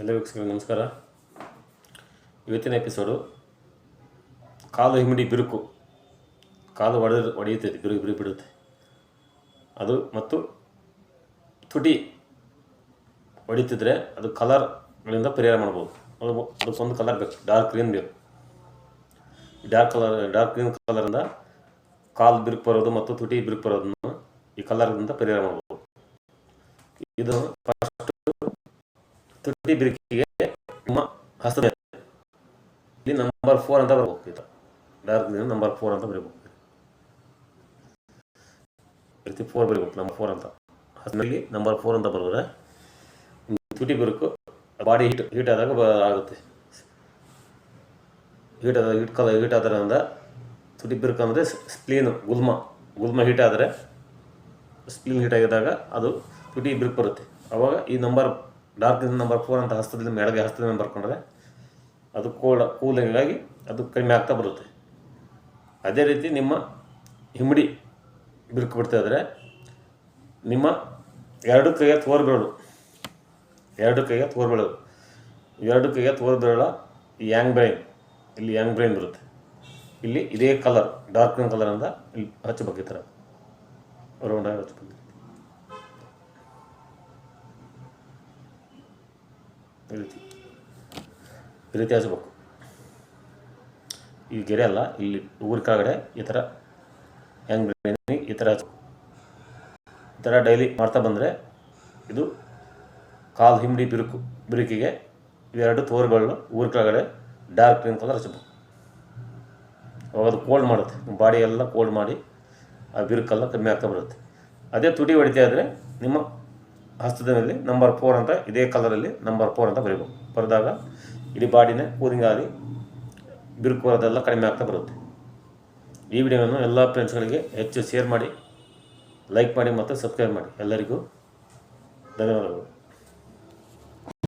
ಎಲ್ಲ ವೀಕ್ಷಕರಿಗೆ ನಮಸ್ಕಾರ. ಇವತ್ತಿನ ಎಪಿಸೋಡು ಕಾಲು ಹಿಮ್ಮಡಿ ಬಿರುಕು. ಕಾಲು ಒಡೆದು, ಒಡೆಯುತ್ತೆ ಬಿರುಕು ಬಿರುಕು ಬಿಡುತ್ತೆ. ಅದು ಮತ್ತು ತುಟಿ ಹೊಡಿತಿದ್ರೆ ಅದು ಕಲರ್ಗಳಿಂದ ಪರಿಹಾರ ಮಾಡ್ಬೋದು. ಅದು ಅದಕ್ಕೊಂದು ಕಲರ್ ಬೇಕು ಡಾರ್ಕ್ ಗ್ರೀನ್ ಬೇಕು. ಡಾರ್ಕ್ ಕಲರ್ ಡಾರ್ಕ್ ಗ್ರೀನ್ ಕಲರಿಂದ ಕಾಲು ಬಿರುಕು ಬರೋದು ಮತ್ತು ತುಟಿ ಬಿರುಕು ಬರೋದನ್ನು ಈ ಕಲರ್ದಿಂದ ಪರಿಹಾರ ಮಾಡ್ಬೋದು. ಇದು ಫಸ್ಟ್ ತುಟಿ ಬಿರುಕಿಗೆ ನಿಮ್ಮ ಇಲ್ಲಿ ನಂಬರ್ ಫೋರ್ ಅಂತ ಬರ್ಬೇಕು ಡಾರ್ಕ್ ನಂಬರ್ ಫೋರ್ ಅಂತ ಬರೀಬೇಕು ಪ್ರತಿ ರೀತಿ ಫೋರ್ ಬರೀಬೇಕು ನಂಬರ್ ಫೋರ್ ಅಂತ. ಹಸನಲ್ಲಿ ನಂಬರ್ ಫೋರ್ ಅಂತ ಬರೋದ್ರೆ ತುಟಿ ಬಿರುಕು ಬಾಡಿ ಹೀಟ್ ಹೀಟ್ ಆದಾಗ ಆಗುತ್ತೆ. ಹೀಟ್ ಆದಾಗ ಹೀಟ್ ಕಲ ಹೀಟ್ ಆದ್ರಿಂದ ತುಟಿ ಬಿರುಕು ಅಂದರೆ ಸ್ಪ್ಲೀನು ಗುಲ್ಮ. ಗುಲ್ಮ ಹೀಟ್ ಆದರೆ ಸ್ಪ್ಲೀನ್ ಹೀಟ್ ಆಗಿದಾಗ ಅದು ತುಟಿ ಬಿರುಕು ಬರುತ್ತೆ. ಅವಾಗ ಈ ನಂಬರ್ ಡಾರ್ಕ್ ನಂಬರ್ ಫೋರ್ ಅಂತ ಹಸ್ತದಲ್ಲಿ ಮೇಳಗೆ ಹಸ್ತದ ಮೇಲೆ ಬರ್ಕೊಂಡ್ರೆ ಅದು ಕೋಲ್ಡ್ ಕೂಲಿಂಗಾಗಿ ಅದು ಕಡಿಮೆ ಆಗ್ತಾ ಬರುತ್ತೆ. ಅದೇ ರೀತಿ ನಿಮ್ಮ ಹಿಮ್ಮಡಿ ಬಿರುಕು ಬಿಡ್ತಾ ಇದ್ದರೆ ನಿಮ್ಮ ಎರಡು ಕೈಯ ತೋರ್ಬೆರಳು, ಎರಡು ಕೈಯ ತೋರ್ಬೆರಳು, ಎರಡು ಕೈಯ ತೋರ್ಬೆರಳ ಯಾಂಗ್ ಬ್ರೈನ್ ಇಲ್ಲಿ ಯಾಂಗ್ ಬ್ರೈನ್ ಬರುತ್ತೆ. ಇಲ್ಲಿ ಇದೇ ಕಲರ್ ಡಾರ್ಕ್ ಗ್ರೀನ್ ಕಲರಿಂದ ಇಲ್ಲಿ ಹಚ್ಚಬೇಕು ಈ ಥರ ರೌಂಡಾಗಿ ಈ ರೀತಿ ಈ ರೀತಿ ಹಚ್ಬೇಕು ಈ ಗೆರೆ ಅಲ್ಲ, ಇಲ್ಲಿ ಊರ ಕೆಳಗಡೆ ಈ ಥರ ಹೆಂಗೆ ಈ ಥರ ಹಚ್ಬೇಕು ಈ ಥರ ಡೈಲಿ ಮಾಡ್ತಾ ಬಂದರೆ ಇದು ಕಾಲು ಹಿಂಡಿ ಬಿರುಕು, ಬಿರುಕಿಗೆ ಇವೆರಡು ತೋರುಗಳನ್ನು ಊರ ಕೆಳಗಡೆ ಡಾರ್ಕ್ ಗ್ರೀನ್ ಕಲರ್ ಹಚ್ಬೇಕು. ಅವಾಗ ಅದು ಕೋಲ್ಡ್ ಮಾಡುತ್ತೆ. ಬಾಡಿ ಎಲ್ಲ ಕೋಲ್ಡ್ ಮಾಡಿ ಆ ಬಿರುಕೆಲ್ಲ ಕಮ್ಮಿ ಆಗ್ತಾ ಬರುತ್ತೆ. ಅದೇ ತುಟಿ ಹೊಡಿತಾ ಇದ್ದರೆ ನಿಮ್ಮ ಹಸ್ತದ ಮೇಲೆ ನಂಬರ್ ಫೋರ್ ಅಂತ, ಇದೇ ಕಲರಲ್ಲಿ ನಂಬರ್ ಫೋರ್ ಅಂತ ಬರೀಬೇಕು. ಬರೆದಾಗ ಇಡೀ ಬಾಡಿನ ಕೂಲಿಂಗ್ ಆಗಿ ಬಿರುಕು ಬರೋದೆಲ್ಲ ಕಡಿಮೆ ಆಗ್ತಾ ಬರುತ್ತೆ. ಈ ವಿಡಿಯೋವನ್ನು ಎಲ್ಲ ಫ್ರೆಂಡ್ಸ್ಗಳಿಗೆ ಹೆಚ್ಚು ಶೇರ್ ಮಾಡಿ ಲೈಕ್ ಮಾಡಿ ಮತ್ತು ಸಬ್ಸ್ಕ್ರೈಬ್ ಮಾಡಿ. ಎಲ್ಲರಿಗೂ ಧನ್ಯವಾದಗಳು.